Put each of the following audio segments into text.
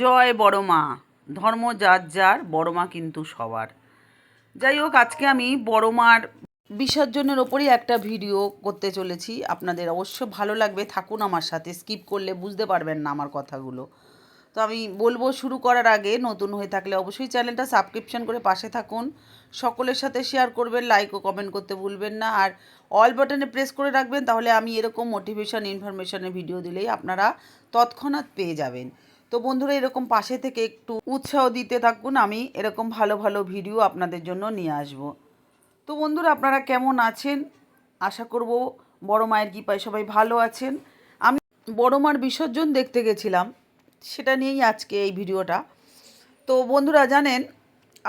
জয় বড় মা। ধর্ম যার যার, বড় মা কিন্তু সবার। যাই হোক, আজকে আমি বড় মার বিসর্জনের ওপরই একটা ভিডিও করতে চলেছি। আপনাদের অবশ্য ভালো লাগবে, থাকুন আমার সাথে। স্কিপ করলে বুঝতে পারবেন না আমার কথাগুলো। তো আমি বলব, শুরু করার আগে নতুন হয়ে থাকলে অবশ্যই চ্যানেলটা সাবস্ক্রিপশন করে পাশে থাকুন। সকলের সাথে শেয়ার করবেন লাইক ও কমেন্ট করতে ভুলবেন না। আর অল বাটনে প্রেস করে রাখবেন, তাহলে আমি এরকম মোটিভেশন ইনফরমেশনের ভিডিও দিলেই আপনারা তৎক্ষণাৎ পেয়ে যাবেন। তো বন্ধুরা, এরকম পাশে থেকে একটু উৎসাহ দিতে থাকুন, আমি এরকম ভালো ভালো ভিডিও আপনাদের জন্য নিয়ে আসব। তো বন্ধুরা, আপনারা কেমন আছেন? আশা করব বড় মায়ের কৃপায় সবাই ভালো আছেন। আমি বড় মার বিসর্জন দেখতে গেছিলাম, সেটা নিয়েই আজকে এই ভিডিওটা। তো বন্ধুরা, জানেন,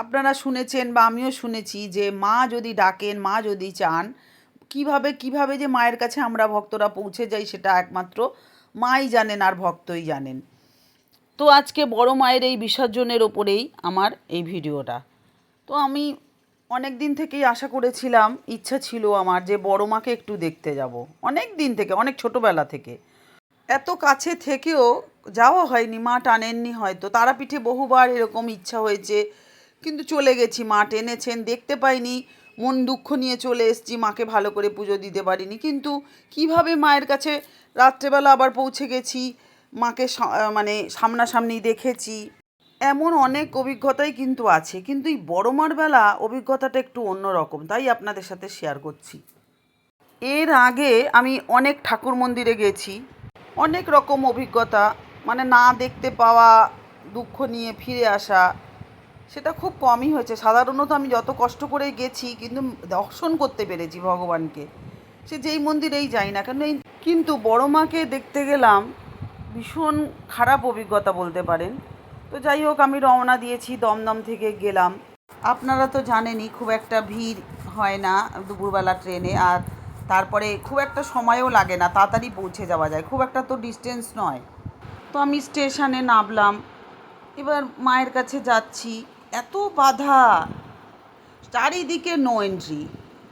আপনারা শুনেছেন বা আমিও শুনেছি যে মা যদি ডাকেন, মা যদি চান, কীভাবে কীভাবে যে মায়ের কাছে আমরা ভক্তরা পৌঁছে যাই সেটা একমাত্র মাই জানেন আর ভক্তই জানেন। তো আজকে বড় মায়ের এই বিসর্জনের ওপরেই আমার এই ভিডিওটা। তো আমি অনেক দিন থেকেই আশা করেছিলাম, ইচ্ছা ছিল আমার যে বড় মাকে একটু দেখতে যাব। অনেক দিন থেকে, অনেক ছোটোবেলা থেকে। এত কাছে থেকেও যাওয়া হয়নি, মা টানেননি হয়তো। তারাপীঠে বহুবার এরকম ইচ্ছা হয়েছে, কিন্তু চলে গেছি। মা টেনেছেন, দেখতে পাইনি। মন দুঃখ নিয়ে চলে এসেছি, মাকে ভালো করে পুজো দিতে পারিনি। কিন্তু কীভাবে মায়ের কাছে রাত্রেবেলা আবার পৌঁছে গেছি মাকে মানে সামনাসামনি দেখেছি। এমন অনেক অভিজ্ঞতাই কিন্তু আছে, কিন্তু এই বড় মার বেলা অভিজ্ঞতাটা একটু অন্যরকম, তাই আপনাদের সাথে শেয়ার করছি। এর আগে আমি অনেক ঠাকুর মন্দিরে গেছি, অনেক রকম অভিজ্ঞতা মানে না দেখতে পাওয়া, দুঃখ নিয়ে ফিরে আসা, সেটা খুব কমই হয়েছে। সাধারণত আমি যত কষ্ট করে গেছি, কিন্তু দর্শন করতে পেরেছি ভগবানকে। সে যেই মন্দিরেই যাই না কেন, কিন্তু বড় মাকে দেখতে গেলাম ভীষণ খারাপ অভিজ্ঞতা বলতে পারেন। তো যাই হোক, আমি রওনা দিয়েছি, দমদম থেকে গেলাম। আপনারা তো জানেনই, খুব একটা ভিড় হয় না দুপুরবেলা ট্রেনে, আর তারপরে খুব একটা সময়ও লাগে না, তাড়াতাড়ি পৌঁছে যাওয়া যায়। খুব একটা তো ডিস্টেন্স নয়। তো আমি স্টেশনে নামলাম। এবার মায়ের কাছে যাচ্ছি। এত বাধা। চারিদিকে নো এন্ট্রি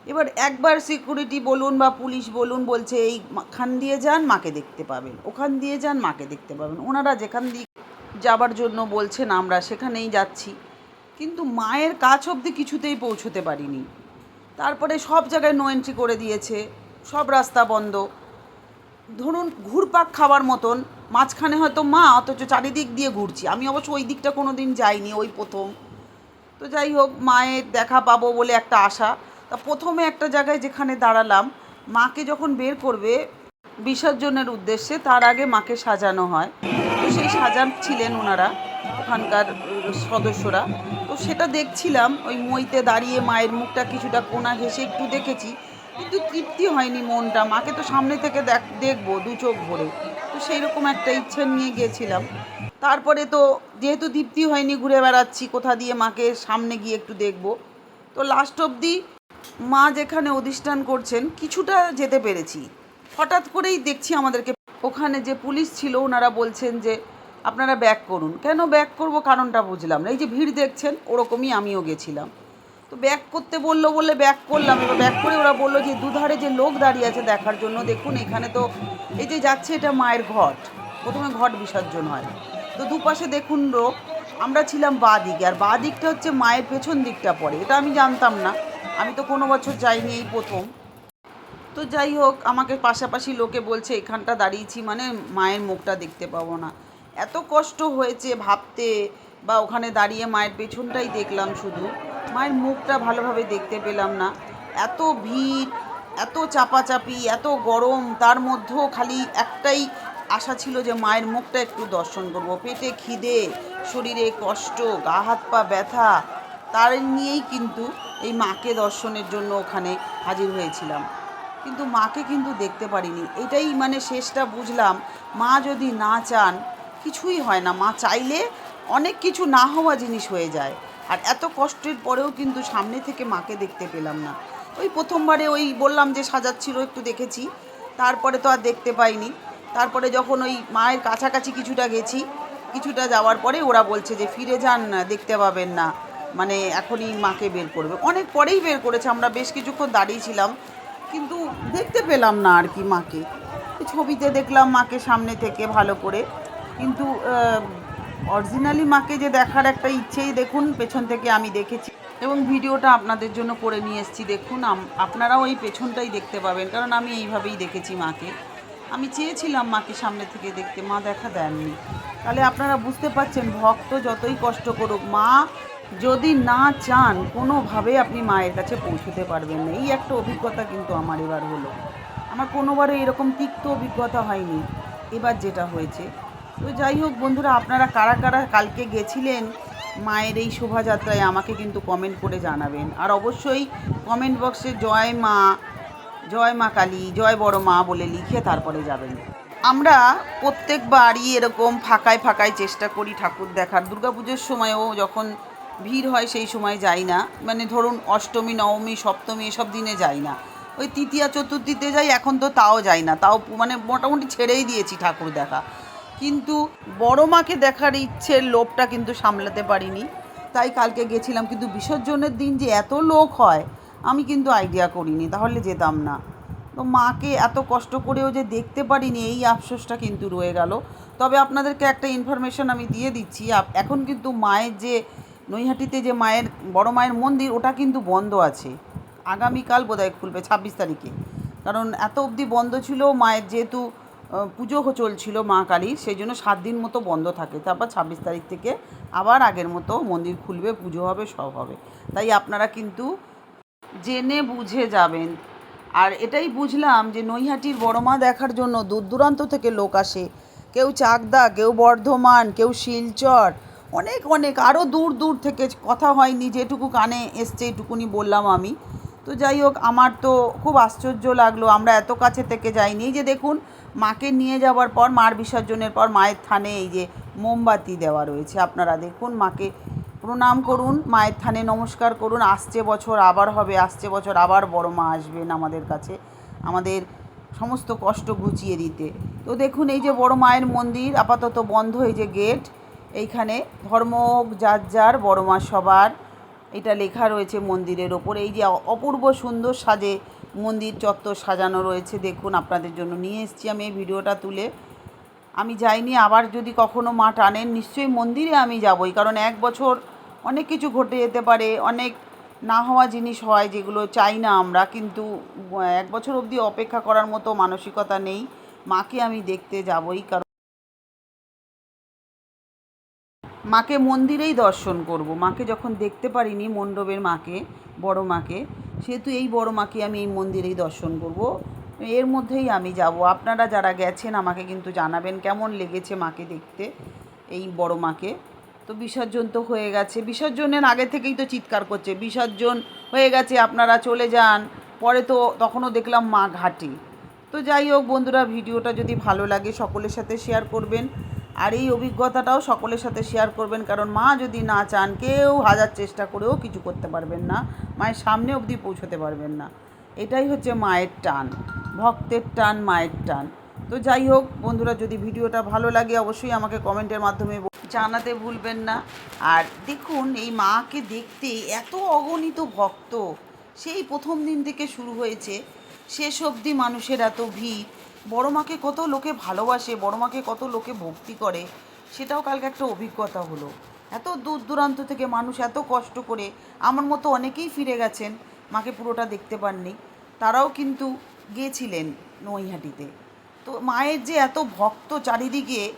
এবার একবার সিকিউরিটি বলুন বা পুলিশ বলুন বলছে, এই খান দিয়ে যান, মাকে দেখতে পাবেন। ওখান দিয়ে যান, মাকে দেখতে পাবেন। ওনারা যেখান দিয়ে যাবার জন্য বলছেন, আমরা সেখানেই যাচ্ছি। কিন্তু মায়ের কাছ অবধি কিছুতেই পৌঁছতে পারিনি। তারপরে সব জায়গায় নো এন্ট্রি করে দিয়েছে, সব রাস্তা বন্ধ। ধরুন ঘুরপাক খাওয়ার মতন, মাঝখানে হয়তো মা, অথচ চারিদিক দিয়ে ঘুরছি। আমি অবশ্য ওই দিকটা কোনো দিন যাইনি, ওই প্রথম। তো যাই হোক, মায়ের দেখা পাবো বলে একটা আশা। তা প্রথমে একটা জায়গায় যেখানে দাঁড়ালাম, মাকে যখন বের করবে বিসর্জনের উদ্দেশ্যে, তার আগে মাকে সাজানো হয়। তো সেই সাজান ছিলেন ওনারা ওখানকার সদস্যরা। তো সেটা দেখছিলাম, ওই মইতে দাঁড়িয়ে মায়ের মুখটা কিছুটা কোনা হেসে একটু দেখেছি, কিন্তু তৃপ্তি হয়নি মনটা। মাকে তো সামনে থেকে দেখ, দেখব, দু চোখ ভরে। তো সেই রকম একটা ইচ্ছা নিয়ে গিয়েছিলাম। তারপরে তো যেহেতু তৃপ্তি হয়নি, ঘুরে বেড়াচ্ছি, কোথা দিয়ে মাকে সামনে গিয়ে একটু দেখব। তো লাস্ট অবধি মা যেখানে অধিষ্ঠান করছেন, কিছুটা যেতে পেরেছি। হঠাৎ করেই দেখছি আমাদেরকে, ওখানে যে পুলিশ ছিল, ওনারা বলছেন যে, আপনারা ব্যাক করুন। কেন ব্যাক করব? কারণটা বুঝলাম না। এই যে ভিড় দেখছেন, ওরকমই আমিও গেছিলাম। তো ব্যাক করতে বলল বলে ব্যাক করলাম। এবার ব্যাক করে ওরা বলল যে, দুধারে যে লোক দাঁড়িয়ে আছে দেখার জন্য, দেখুন এখানে তো, এই যে যাচ্ছে এটা মায়ের ঘট। প্রথমে ঘট বিসর্জন হয়। তো দুপাশে দেখুন লোক, আমরা ছিলাম বাঁ দিকে। আর বাঁ দিকটা হচ্ছে মায়ের পেছন দিকটা পড়ে, এটা আমি জানতাম না। আমি তো কোনো বছর যাইনি এই প্রথম। তো যাই হোক, আমাকে পাশাপাশি লোকে বলছে, এখানটা দাঁড়িয়েছি মানে মায়ের মুখটা দেখতে পাবো না। এত কষ্ট হয়েছে ভাবতে, বা ওখানে দাঁড়িয়ে মায়ের পেছনটাই দেখলাম শুধু। মায়ের মুখটা ভালোভাবে দেখতে পেলাম না। এত ভিড়, এত চাপাচাপি, এত গরম, তার মধ্যেও খালি একটাই আশা ছিল যে মায়ের মুখটা একটু দর্শন করব। পেটে খিদে, শরীরে কষ্ট, গা হাত পা ব্যথা, তার নিয়েই কিন্তু এই মাকে দর্শনের জন্য ওখানে হাজির হয়েছিলাম। কিন্তু মাকে কিন্তু দেখতে পারিনি। এটাই মানে শেষটা বুঝলাম। মা যদি না চান, কিছুই হয় না। মা চাইলে অনেক কিছু না হওয়া জিনিস হয়ে যায়। আর এত কষ্টের পরেও কিন্তু সামনে থেকে মাকে দেখতে পেলাম না। ওই প্রথমবারে ওই বললাম যে সাজাচ্ছিল, একটু দেখেছি। তারপরে তো আর দেখতে পাইনি। তারপরে যখন ওই মায়ের কাছাকাছি কিছুটা গেছি, কিছুটা যাওয়ার পরে ওরা বলছে যে ফিরে যান দেখতে পাবেন না। মানে এখনই মাকে বের করবে। অনেক পরেই বের করেছে, আমরা বেশ কিছুক্ষণ দাঁড়িয়েছিলাম কিন্তু দেখতে পেলাম না আর কি মাকে। ছবিতে দেখলাম মাকে সামনে থেকে ভালো করে, কিন্তু অরিজিনালি মাকে যে দেখার একটা ইচ্ছেই দেখুন, পেছন থেকে আমি দেখেছি। এবং ভিডিওটা আপনাদের জন্য করে নিয়ে এসেছি, দেখুন আপনারাও এই পেছনটাই দেখতে পাবেন, কারণ আমি এইভাবেই দেখেছি মাকে। আমি চেয়েছিলাম মাকে সামনে থেকে দেখতে, মা দেখা দেননি। তাহলে আপনারা বুঝতে পারছেন, ভক্ত যতই কষ্ট করুক, মা যদি না চান কোনোভাবে আপনি মায়ের কাছে পৌঁছতে পারবেন না। এই একটা অভিজ্ঞতা কিন্তু আমার এবার হলো। আমার কোনোবারও এরকম তিক্ত অভিজ্ঞতা হয়নি, এবার যেটা হয়েছে। তো যাই হোক বন্ধুরা, আপনারা কারা কারা কালকে গেছিলেন মায়ের এই শোভাযাত্রায়, আমাকে কিন্তু কমেন্ট করে জানাবেন। আর অবশ্যই কমেন্ট বক্সে জয় মা জয় মা কালী, জয় বড় মা বলে লিখে তারপরে যাবেন। আমরা প্রত্যেকবারই এরকম ফাঁকায় ফাঁকায় চেষ্টা করি ঠাকুর দেখার। দুর্গাপুজোর সময়ও যখন ভিড় হয় সেই সময় যাই না। মানে ধরুন অষ্টমী, নবমী, সপ্তমী এসব দিনে যাই না। ওই তৃতীয়া, চতুর্থীতে যাই, এখন তো তাও যাই না। তাও মানে মোটামুটি ছেড়েই দিয়েছি ঠাকুর দেখা। কিন্তু বড় মাকে দেখার ইচ্ছের লোভটা কিন্তু সামলাতে পারিনি। তাই কালকে গেছিলাম। কিন্তু বিসর্জনের দিন যে এত লোক হয়, আমি কিন্তু আইডিয়া করিনি। তাহলে যেতাম না। তো মাকে এত কষ্ট করেও যে দেখতে পারিনি, এই আফসোসটা কিন্তু রয়ে গেল। তবে আপনাদেরকে একটা ইনফরমেশন আমি দিয়ে দিচ্ছি। এখন কিন্তু মায়ের যে নৈহাটিতে যে মায়ের, বড় মায়ের মন্দির, ওটা কিন্তু বন্ধ আছে। আগামীকাল বোধহয় খুলবে, ছাব্বিশ তারিখে। কারণ এত অবধি বন্ধ ছিল, মায়ের যেহেতু পুজো চলছিল মা কালীর, সেই জন্য সাত দিন মতো বন্ধ থাকে। তারপর ছাব্বিশ তারিখ থেকে আবার আগের মতো মন্দির খুলবে, পুজো হবে, সব হবে। তাই আপনারা কিন্তু জেনে বুঝে যাবেন। আর এটাই বুঝলাম যে নৈহাটির বড় মা দেখার জন্য দূর দূরান্ত থেকে লোক আসে। কেউ চাকদা, কেউ বর্ধমান, কেউ শিলচর অনেক অনেক আরও দূর দূর থেকে কথা হয়নি, যেটুকু কানে এসছে এইটুকুনি বললাম আমি। তো যাই হোক, আমার তো খুব আশ্চর্য লাগল, আমরা এত কাছে থেকে যাইনি। যে দেখুন, মাকে নিয়ে যাওয়ার পর, মার বিসর্জনের পর, মায়ের থানে এই যে মোমবাতি দেওয়া রয়েছে। আপনারা দেখুন, মাকে প্রণাম করুন, মায়ের থানে নমস্কার করুন। আসছে বছর, আবার হবে, আসছে বছর, আবার বড় মা আসবেন আমাদের কাছে, আমাদের সমস্ত কষ্ট ঘুচিয়ে দিতে। তো দেখুন, এই যে বড় মায়ের মন্দির, আপাতত বন্ধ, এই যে গেট। এইখানে ধর্ম যার যার বড় মা সবার। এটা লেখা রয়েছে মন্দিরের ওপর। এই যে অপূর্ব সুন্দর সাজে মন্দির চত্বর সাজানো রয়েছে, দেখুন আপনাদের জন্য। নিয়ে এসেছি আমি এই ভিডিওটা তুলে। আমি যাইনি, আবার যদি কখনো মা টানেন, নিশ্চয়ই মন্দিরে আমি যাবই। কারণ এক বছর অনেক কিছু ঘটে যেতে পারে, অনেক না হওয়া জিনিস হয় যেগুলো চাই না আমরা। কিন্তু, এক বছর অবধি অপেক্ষা করার মতো মানসিকতা নেই। মাকে আমি দেখতে যাবই, কারণ মাকে মন্দিরেই দর্শন করব। মাকে যখন দেখতে পারিনি মণ্ডপের মাকে, বড় মাকে, সেহেতু এই বড় মাকে আমি এই মন্দিরেই দর্শন করব। এর মধ্যেই আমি যাব। আপনারা যারা গেছেন আমাকে কিন্তু জানাবেন কেমন লেগেছে মাকে দেখতে, এই বড় মাকে। তো বিসর্জন তো হয়ে গেছে। বিসর্জনের আগে থেকেই তো চিৎকার করছে। বিসর্জন হয়ে গেছে, আপনারা চলে যান। পরে তো তখনও দেখলাম মা ঘাটে। তো যাই হোক বন্ধুরা, ভিডিওটা যদি ভালো লাগে সকলের সাথে শেয়ার করবেন। আর এই অভিজ্ঞতাটাও সকলের সাথে শেয়ার করবেন, কারণ মা যদি না চান, কেউ হাজার চেষ্টা করেও কিছু করতে পারবেন না। মায়ের সামনে অবধি পৌঁছতে পারবেন না। এটাই হচ্ছে মায়ের টান, ভক্তের টান, মায়ের টান। তো যাই হোক, বন্ধুরা, যদি ভিডিওটা ভালো লাগে, অবশ্যই আমাকে কমেন্টের মাধ্যমে জানাতে ভুলবেন না। আর দেখুন, এই মাকে দেখতে এত অগণিত ভক্ত। সেই প্রথম দিন থেকে শুরু হয়েছে। শেষ অবধি মানুষের এত ভিড়। বড় মাকে কত লোকে ভালোবাসে, বড় মাকে কত লোকে ভক্তি করে, সেটাও কালকে একটা অভিজ্ঞতা হলো। এত দূর দূরান্ত থেকে মানুষ এত কষ্ট করে আমার মতো অনেকেই ফিরে গেছেন, মাকে পুরোটা দেখতে পাননি। তারাও কিন্তু গিয়েছিলেন নৈহাটিতে। তো মায়ের যে এত ভক্ত চারিদিকে,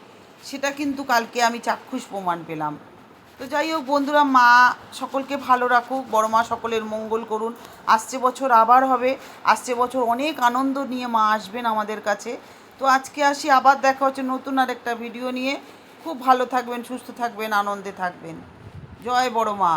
সেটা কিন্তু কালকে আমি চাক্ষুষ প্রমাণ পেলাম। তো যাই হোক, বন্ধুরা, মা সকলকে ভালো রাখুক, বড় মা সকলের মঙ্গল করুন। আসছে বছর আবার হবে, আসছে বছর অনেক আনন্দ নিয়ে মা আসবেন আমাদের কাছে। তো আজকে আসি, আবার দেখা হচ্ছে নতুন আর একটা ভিডিও নিয়ে। খুব ভালো থাকবেন, সুস্থ থাকবেন, আনন্দে থাকবেন। জয় বড় মা।